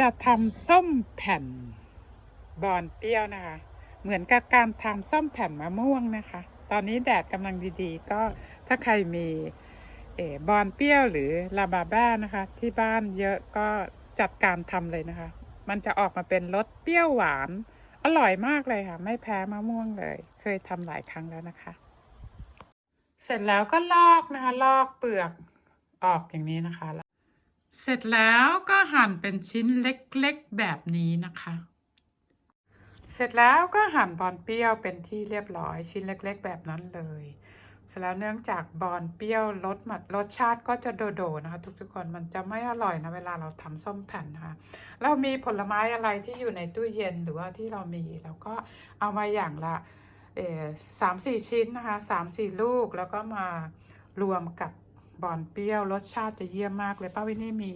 จะทำส้มแผ่นบอนเปรี้ยวนะคะ เหมือนกับการทำส้มแผ่นมะม่วงนะคะ ตอนนี้แดดกำลังดีๆ ก็ถ้าใครมีเอบอนเปรี้ยวหรือลาบาบ้านะคะ ที่บ้านเยอะก็จัดการทำเลยนะคะ มันจะออกมาเป็นรสเปรี้ยวหวาน อร่อยมากเลยค่ะ ไม่แพ้มะม่วงเลย เคยทำหลายครั้งแล้วนะคะ เสร็จแล้วก็ลอกนะคะ ลอกเปลือกออกอย่างนี้นะคะ เสร็จแล้วก็หั่นเป็นชิ้นเล็กๆแบบนี้นะคะ เสร็จแล้วก็หั่นบอนเปรี้ยวเป็นที่เรียบร้อยชิ้นเล็ก ๆ แบบนั้นเลย เสร็จแล้วเนื่องจากบอนเปรี้ยวรสมัดรสชาติก็จะโดดๆนะคะ ทุกๆคนมันจะไม่อร่อยนะเวลาเราทำส้มแผ่นนะคะ เรามีผลไม้อะไรที่อยู่ในตู้เย็นหรือว่าที่เรามีเราก็เอามาอย่างละสามสี่ชิ้นนะคะสามสี่ลูกแล้วก็มารวมกับ บอนเปรี้ยว รสชาติจะเยี่ยมมากเลยป้าวินี่มี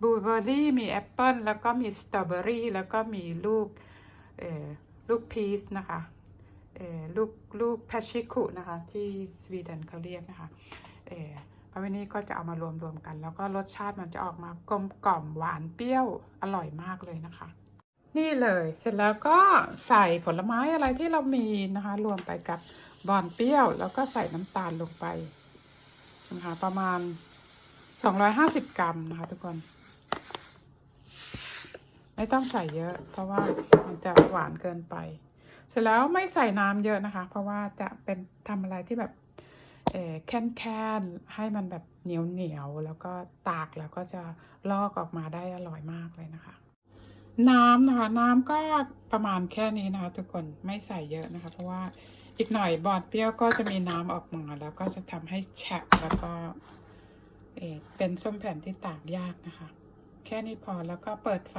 บลูเบอร์รี่มีแอปเปิลแล้วก็มีสตรอเบอรี่แล้วก็มีลูกเออลูกพีชนะคะเออลูกลูกแพชิคุนะคะ ที่สวีเดนเขาเรียกนะคะเออป้าวินี่ก็จะเอามารวมรวมๆกัน แล้วก็รสชาติมันจะออกมากลมกล่อมหวานเปรี้ยวอร่อยมากเลยนะคะ นี่เลยเสร็จแล้วก็ใส่ผลไม้อะไรที่เรามีนะคะ รวมไปกับบอนเปรี้ยว แล้วก็ใส่น้ำตาลลงไป นะคะประมาณ250กรัมนะคะทุกคน ไม่ต้องใส่เยอะ เพราะว่ามันจะหวานเกินไป เสร็จแล้วไม่ใส่น้ำเยอะนะคะ เพราะว่าจะเป็นทำอะไรที่แบบแค่นแค่นๆให้มันแบบเหนียวเหนียวแล้วก็ตากแล้วก็จะลอกออกมาได้อร่อยมากเลยนะคะ น้ำนะคะ น้ำก็ประมาณแค่นี้นะคะทุกคนไม่ใส่เยอะนะคะ เพราะว่าอีกหน่อยบอดเปรี้ยวก็จะมีน้ำออกมา แล้วก็จะทำให้แฉะแล้วก็เเป็นส้มแผ่นที่ตากยากนะคะ แค่นี้พอแล้วก็เปิดไฟ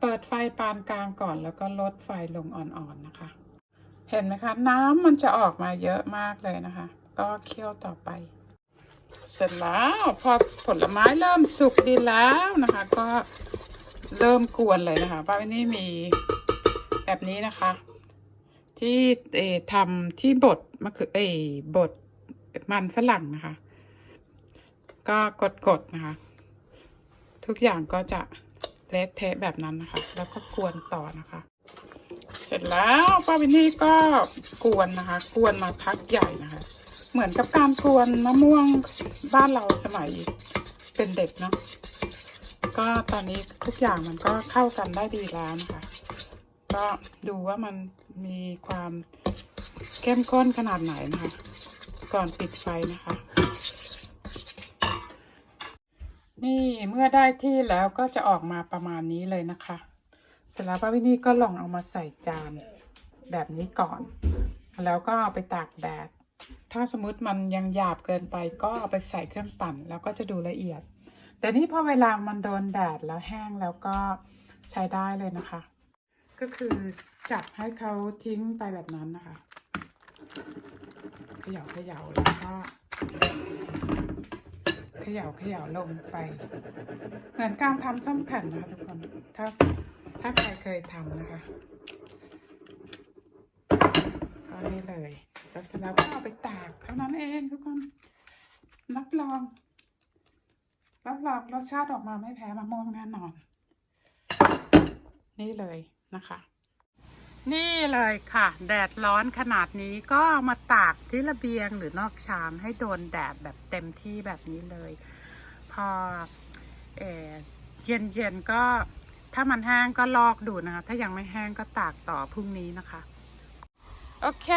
เปิดไฟปานกลางก่อน แล้วก็ลดไฟลงอ่อนๆนะคะ เห็นไหมคะ น้ำมันจะออกมาเยอะมากเลยนะคะ ก็เคี่ยวต่อไป เสร็จแล้วพอผลไม้เริ่มสุกดีแล้วนะคะ ก็ เริ่มกวนเลยนะคะป้าวินี่มีแบบนี้นะคะ ที่เอทำที่บดมะเขือเออบดมันฝรั่งนะคะ ก็กดๆนะคะ ทุกอย่างก็จะเละเทะแบบนั้นนะคะ แล้วก็กวนต่อนะคะ เสร็จแล้วป้าวินนี่ก็กวนนะคะ กวนมาพักใหญ่นะคะ เหมือนกับการกวนมะม่วงบ้านเราสมัยเป็นเด็กเนาะ ก็ตอนนี้ทุกอย่างมันก็เข้ากันได้ดีแล้วนะคะก็ดูว่ามันมีความเข้มข้นขนาดไหนนะคะ ก่อนปิดไฟนะคะ นี่เมื่อได้ที่แล้วก็จะออกมาประมาณนี้เลยนะคะ เสร็จแล้วป้าวินี่ก็ลองเอามาใส่จานแบบนี้ก่อน แล้วก็เอาไปตากแดดถ้าสมมติมันยังหยาบเกินไปก็เอาไปใส่เครื่องปั่น แล้วก็จะดูละเอียด แต่นี่พอเวลามันโดนแดดแล้วแห้งแล้วก็ใช้ได้เลยนะคะ ก็คือจับให้เขาทิ้งไปแบบนั้นนะคะเขย่าเขย่าแล้วก็เขย่าเขย่าลงไป เหมือนการทำส้มแผ่นนะคะทุกคน ถ้าถ้าใครเคยทำนะคะ ก็นี่เลยแล้วเสร็จแล้วก็เอาไปตากเท่านั้นเองทุกคนรับรอง รับรองรสชาติออกมาไม่แพ้มะม่วงแน่นอน นี่เลยนะคะ นี่เลยค่ะ แดดร้อนขนาดนี้ก็ามาตากที่ระเบียงหรือนอกชามให้โดนแดดแบบเต็มที่แบบนี้เลย พอเอเย็นเย็นๆก็ถ้ามันแห้งก็ลอกดูนะคะ ถ้ายังไม่แห้งก็ตากต่อพรุ่งนี้นะคะโอเค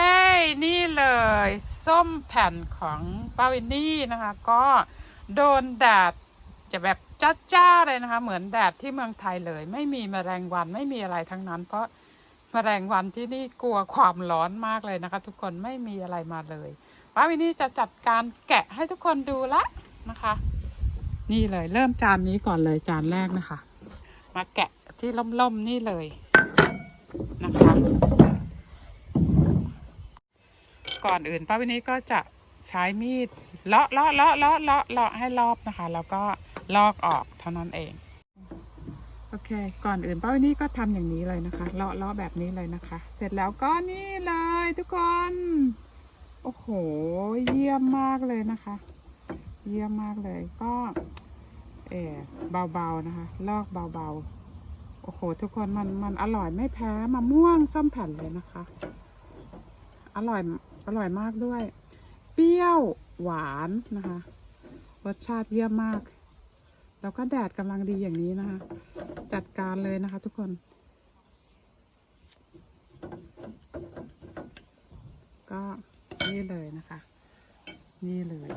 นี่เลย ส้มแผ่นของป้าวินนี่นะคะ ก็โดนแดด จะแบบจ้าๆเลยนะคะ เหมือนแดดที่เมืองไทยเลย ไม่มีแมลงวันไม่มีอะไรทั้งนั้น เพราะแมลงวันที่นี่กลัวความร้อนมากเลยนะคะ ทุกคนไม่มีอะไรมาเลยป้าวินนี่จะจัดการแกะให้ทุกคนดูละนะคะ นี่เลยเริ่มจานนี้ก่อนเลยจานแรกนะคะ มาแกะที่ล่มๆนี่เลยนะคะ ก่อนอื่นป้าวินี้ก็จะใช้มีดเลาะเลาะเลาะเลาะเลาะเลาะให้รอบนะคะ แล้วก็ ลอกออกเท่านั้นเอง โอเค ก่อนอื่นป้าวินี้ก็ทำอย่างนี้เลยนะคะเลาะเลาะแบบนี้เลยนะคะ เสร็จแล้วก็นี่เลยทุกคน โอ้โห เยี่ยมมากเลยนะคะ เยี่ยมมากเลยก็เออเบาๆนะคะ ลอกเบาโอ้โห ทุกคนมันมันอร่อยไม่แพ้มะม่วงส้มแผ่นเลยนะคะ อร่อยอร่อยมากด้วย เปรี้ยวหวานนะคะ รสชาติเยี่ยมมาก แล้วก็แดดกำลังดีอย่างนี้นะคะ จัดการเลยนะคะทุกคน ก็นี่เลยนะคะ นี่เลย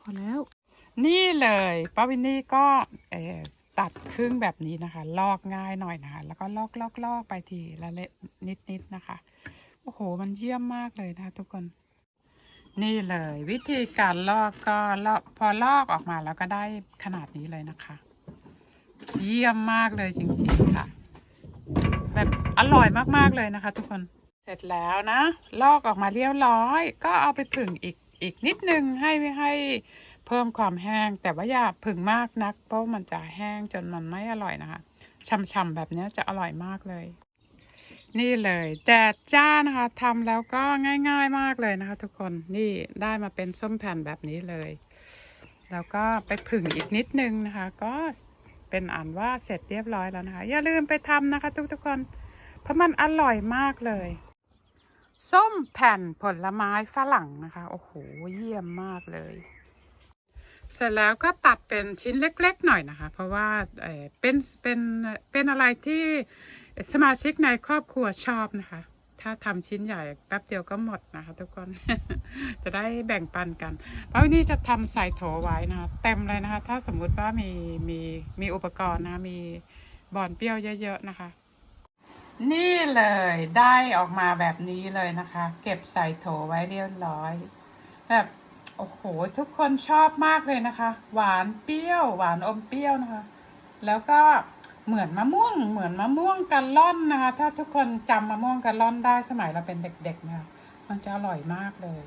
พอแล้ว นี่เลยป้าวินนี่ก็เออ ตัดครึ่งแบบนี้นะคะ ลอกง่ายหน่อยนะคะ แล้วก็ลอกลอกลอกไปทีละเละนิดนิดนะคะ โอ้โห มันเยี่ยมมากเลยนะคะ ทุกคน นี่เลย วิธีการลอกก็ลอกพอลอกออกมาแล้วก็ได้ขนาดนี้เลยนะคะ เยี่ยมมากเลยจริงๆค่ะ แบบอร่อยมากๆเลยนะคะ ทุกคน เสร็จแล้วนะ ลอกออกมาเรียบร้อย ก็เอาไปผึ่งอีกอีกนิดนึงให้ให้ เพิ่มความแห้ง แต่ว่าอย่าผึ่งมากนัก เพราะมันจะแห้งจนมันไม่อร่อยนะคะช่ำๆแบบนี้จะอร่อยมากเลย นี่เลยแดดจ้านะคะทำแล้วก็ง่าย ๆมากเลยนะคะ ทุกคนนี่ได้มาเป็นส้มแผ่นแบบนี้เลย แล้วก็ไปผึ่งอีกนิดนึงนะคะ ก็เป็นอันว่าเสร็จเรียบร้อยแล้วนะคะ อย่าลืมไปทำนะคะ ทุกๆคน เพราะมันอร่อยมากเลยส้มแผ่นผลไม้ฝรั่งนะคะ โอ้โห เยี่ยมมากเลย เสร็จแล้วก็ตัดเป็นชิ้นเล็กๆหน่อยนะคะ เพราะว่าเเป็นเป็นเป็นอะไรที่สมาชิกในครอบครัวชอบนะคะ ถ้าทำชิ้นใหญ่แป๊บเดียวก็หมดนะคะ ทุกคน จะได้แบ่งปันกันเพราะวันนี้จะทำใส่โถไว้นะคะเต็มเลยนะคะ ถ้าสมมุติว่ามีมีมีอุปกรณ์นะะมีบอนเปรี้ยวเยอะ ๆ นะคะ นี่เลยได้ออกมาแบบนี้เลยนะคะ เก็บใส่โถไว้เรียบร้อย แบบ โอ้โห ทุกคนชอบมากเลยนะคะ หวานเปรี้ยว หวานอมเปรี้ยวนะคะ แล้วก็เหมือนมะม่วง เหมือนมะม่วงกันล่อนนะคะ ถ้าทุกคนจำมะม่วงกันล่อนได้สมัยเราเป็นเด็กๆนะคะมันจะอร่อยมากเลย